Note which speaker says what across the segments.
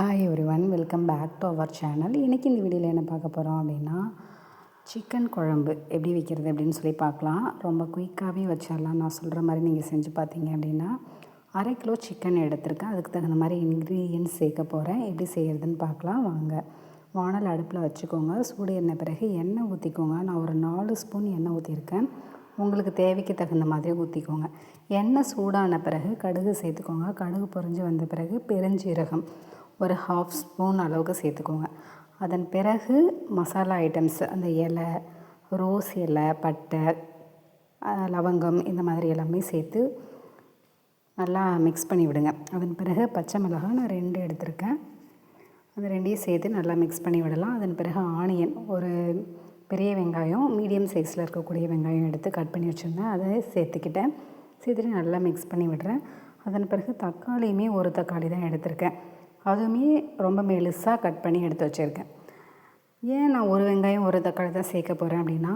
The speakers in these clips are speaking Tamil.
Speaker 1: Hi everyone welcome back to our channel இன்றைக்கி இந்த வீடியோவில் என்ன பார்க்க போகிறோம் அப்படின்னா சிக்கன் குழம்பு எப்படி வைக்கிறது அப்படின்னு சொல்லி பார்க்கலாம். ரொம்ப குயிக்காகவே வச்சிடலாம். நான் சொல்கிற மாதிரி நீங்கள் செஞ்சு பார்த்தீங்க அப்படின்னா அரை கிலோ சிக்கன் எடுத்திருக்கேன். அதுக்கு தகுந்த மாதிரி இன்க்ரீடியன்ஸ் சேர்க்க போகிறேன் எப்படி செய்கிறதுன்னு பார்க்கலாம். வாங்க. வானல் அடுப்பில் வச்சுக்கோங்க. சூடு எண்ணெய் பிறகு எண்ணெய் ஊற்றிக்கோங்க நான் ஒரு நாலு ஸ்பூன் எண்ணெய் ஊற்றிருக்கேன் உங்களுக்கு தேவைக்கு தகுந்த மாதிரி ஊற்றிக்கோங்க எண்ணெய் சூடான பிறகு கடுகு சேர்த்துக்கோங்க. கடுகு பொறிஞ்சு வந்த பிறகு பெருஞ்சீரகம். ஒரு ஹாஃப் ஸ்பூன் அளவுக்கு சேர்த்துக்கோங்க. அதன் பிறகு மசாலா ஐட்டம்ஸ் அந்த இலை ரோஸ் இலை பட்டை லவங்கம் இந்த மாதிரி எல்லாமே சேர்த்து நல்லா மிக்ஸ் பண்ணி விடுங்க. அதன் பிறகு பச்சை மிளகாய் நான் ரெண்டு எடுத்திருக்கேன். அந்த ரெண்டையும் சேர்த்து நல்லா மிக்ஸ் பண்ணி விடலாம். அதன் பிறகு ஆனியன் ஒரு பெரிய வெங்காயம் மீடியம் சைஸில் இருக்கக்கூடிய வெங்காயம் எடுத்து கட் பண்ணி வச்சுருந்தேன். அதை சேர்த்துக்கிட்டேன். சேர்த்துட்டு நல்லா மிக்ஸ் பண்ணி விடுறேன். அதன் பிறகு தக்காளியுமே ஒரு தக்காளி தான் எடுத்திருக்கேன். அதுவுமே ரொம்ப மெலுசாக கட் பண்ணி எடுத்து வச்சுருக்கேன். ஏன் நான் ஒரு வெங்காயம் ஒரு தக்காளி தான் சேர்க்க போகிறேன் அப்படின்னா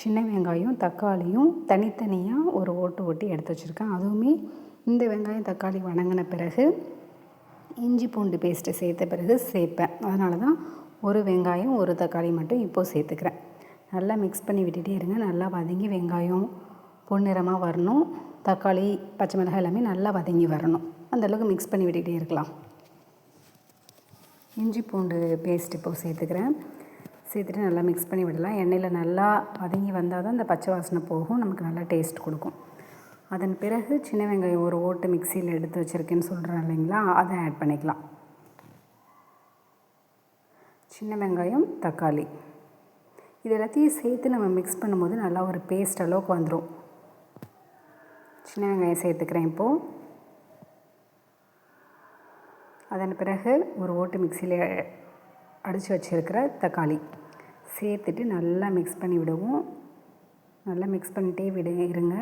Speaker 1: சின்ன வெங்காயம் தக்காளியும் தனித்தனியாக ஒரு ஓட்டு ஓட்டி எடுத்து வச்சுருக்கேன். அதுவுமே இந்த வெங்காயம் தக்காளி வணங்கின பிறகு இஞ்சி பூண்டு பேஸ்ட்டு சேர்த்த பிறகு சேர்ப்பேன். அதனால தான் ஒரு வெங்காயம் ஒரு தக்காளி மட்டும் இப்போது சேர்த்துக்கிறேன். நல்லா மிக்ஸ் பண்ணி விட்டுகிட்டே இருங்க. நல்லா வதங்கி வெங்காயம் பொன்னிறமாக வரணும். தக்காளி பச்சை மிளகாய் எல்லாமே நல்லா வதங்கி வரணும். அந்தளவுக்கு மிக்ஸ் பண்ணி விட்டுகிட்டே இருக்கலாம். இஞ்சி பூண்டு பேஸ்ட் இப்போது சேர்த்துக்கிறேன். சேர்த்துட்டு நல்லா மிக்ஸ் பண்ணி விடலாம். எண்ணெயில் நல்லா வதங்கி வந்தால் தான் இந்த பச்சை வாசனை போகும். நமக்கு நல்லா டேஸ்ட் கொடுக்கும். அதன் பிறகு சின்ன வெங்காயம் ஒரு ஓட்டு மிக்சியில் எடுத்து வச்சுருக்கேன்னு சொல்கிறேன் இல்லைங்களா? அதை ஆட் பண்ணிக்கலாம். சின்ன வெங்காயம் தக்காளி. இது எல்லாத்தையும் சேர்த்து நம்ம மிக்ஸ் பண்ணும்போது நல்லா ஒரு பேஸ்ட் அளவுக்கு வந்துடும் சின்ன வெங்காயம் சேர்த்துக்கிறேன் இப்போது அதன் பிறகு ஒரு ஓட்டு மிக்சியில் அடித்து வச்சுருக்கிற தக்காளி. சேர்த்துட்டு நல்லா மிக்ஸ் பண்ணி விடுவோம். நல்லா மிக்ஸ் பண்ணிட்டே விடு இருங்க.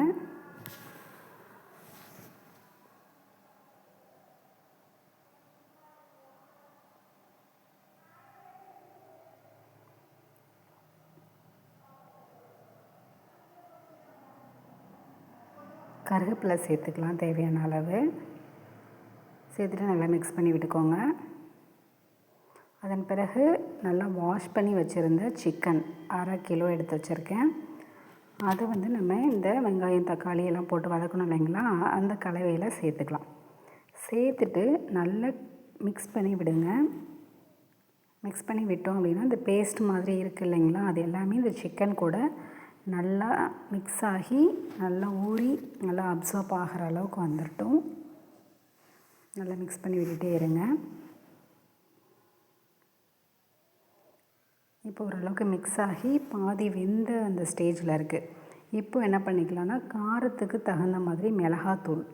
Speaker 1: கருவேப்பிலை சேர்த்துக்கலாம் தேவையான அளவு. சேர்த்துட்டு நல்லா மிக்ஸ் பண்ணி விட்டுக்கோங்க. அதன் பிறகு நல்லா வாஷ் பண்ணி வச்சுருந்த சிக்கன் அரை கிலோ எடுத்து வச்சுருக்கேன். அதை வந்து நம்ம இந்த வெங்காயம் தக்காளி எல்லாம் போட்டு வதக்கணும் இல்லைங்களா? அந்த கலவையில் சேர்த்துக்கலாம். சேர்த்துட்டு நல்லா மிக்ஸ் பண்ணி விடுங்க. மிக்ஸ் பண்ணி விட்டோம் அப்படின்னா இந்த பேஸ்ட் மாதிரி இருக்குது இல்லைங்களா? அது எல்லாமே இந்த சிக்கன் கூட நல்லா மிக்ஸ் ஆகி நல்லா ஊறி நல்லா அப்சர்வ் ஆகிற அளவுக்கு வந்துட்டோம் நல்லா மிக்ஸ் பண்ணி விட்டுட்டே இருங்க. இப்போ ஓரளவுக்கு மிக்ஸ் ஆகி பாதி வெந்த அந்த ஸ்டேஜில் இருக்குது இப்போ என்ன பண்ணிக்கலாம்னா காரத்துக்கு தகுந்த மாதிரி மிளகாத்தூள்.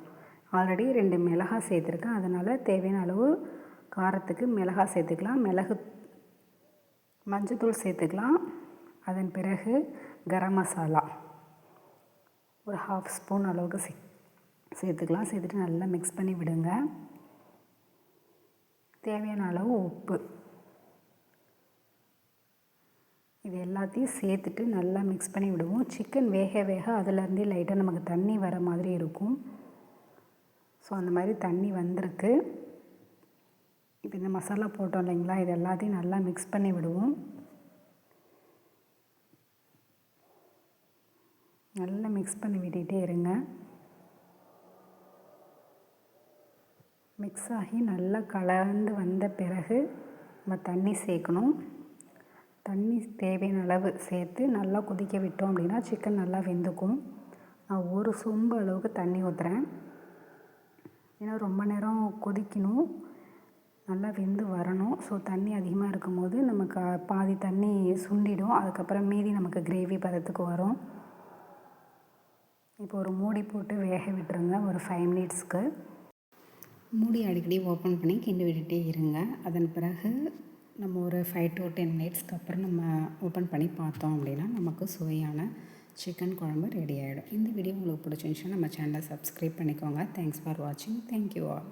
Speaker 1: ஆல்ரெடி ரெண்டு மிளகா சேர்த்துருக்கேன். அதனால் தேவையான அளவு காரத்துக்கு மிளகா சேர்த்துக்கலாம். மிளகு மஞ்சத்தூள் சேர்த்துக்கலாம். அதன் பிறகு கரம் மசாலா. ஒரு ஹாஃப் ஸ்பூன் அளவுக்கு சே சேர்த்துக்கலாம். சேர்த்துட்டு நல்லா மிக்ஸ் பண்ணி விடுங்க. தேவையான அளவு உப்பு. இது எல்லாத்தையும் சேர்த்துட்டு நல்லா மிக்ஸ் பண்ணி விடுவோம். சிக்கன் வேக வேக அதிலேருந்தே லைட்டாக நமக்கு தண்ணி வர மாதிரி இருக்கும். ஸோ அந்த மாதிரி தண்ணி வந்திருக்கு. இப்போ இந்த மசாலா போட்டோம் இல்லைங்களா? இது எல்லாத்தையும் நல்லா மிக்ஸ் பண்ணி விடுவோம். நல்லா மிக்ஸ் பண்ணி விட்டுகிட்டே இருங்க. மிக்ஸ் ஆகி நல்லா கலந்து வந்த பிறகு நம்ம தண்ணி சேர்க்கணும். தண்ணி தேவையான அளவு சேர்த்து நல்லா கொதிக்க விட்டோம் அப்படின்னா சிக்கன் நல்லா வெந்துக்கும். நான் ஒரு சொம்பு அளவுக்கு தண்ணி ஊற்றுறேன் ஏன்னா ரொம்ப நேரம் கொதிக்கணும். நல்லா வெந்து வரணும். ஸோ தண்ணி அதிகமாக இருக்கும்போது நமக்கு பாதி தண்ணி சுண்டிடும். அதுக்கப்புறம் மீதி நமக்கு கிரேவி பதத்துக்கு வரும். இப்போ ஒரு மூடி போட்டு வேக விட்டுருங்க. ஒரு ஃபைவ் மினிட்ஸ்க்கு மூடி அடிக்கடி ஓப்பன் பண்ணி கிண்டி விட்டுட்டே இருங்க. அதன் பிறகு நம்ம ஒரு ஃபைவ் டு டென் மினிட்ஸ்க்கு அப்புறம் நம்ம ஓப்பன் பண்ணி பார்த்தோம் அப்படின்னா நமக்கு சுவையான சிக்கன் குழம்பு ரெடி ஆகிடும் இந்த வீடியோ உங்களுக்கு பிடிச்சிருந்துச்சுன்னா நம்ம சேனலை சப்ஸ்கிரைப் பண்ணிக்கோங்க. தேங்க்ஸ் ஃபார் வாட்சிங் தேங்க்யூ ஆல்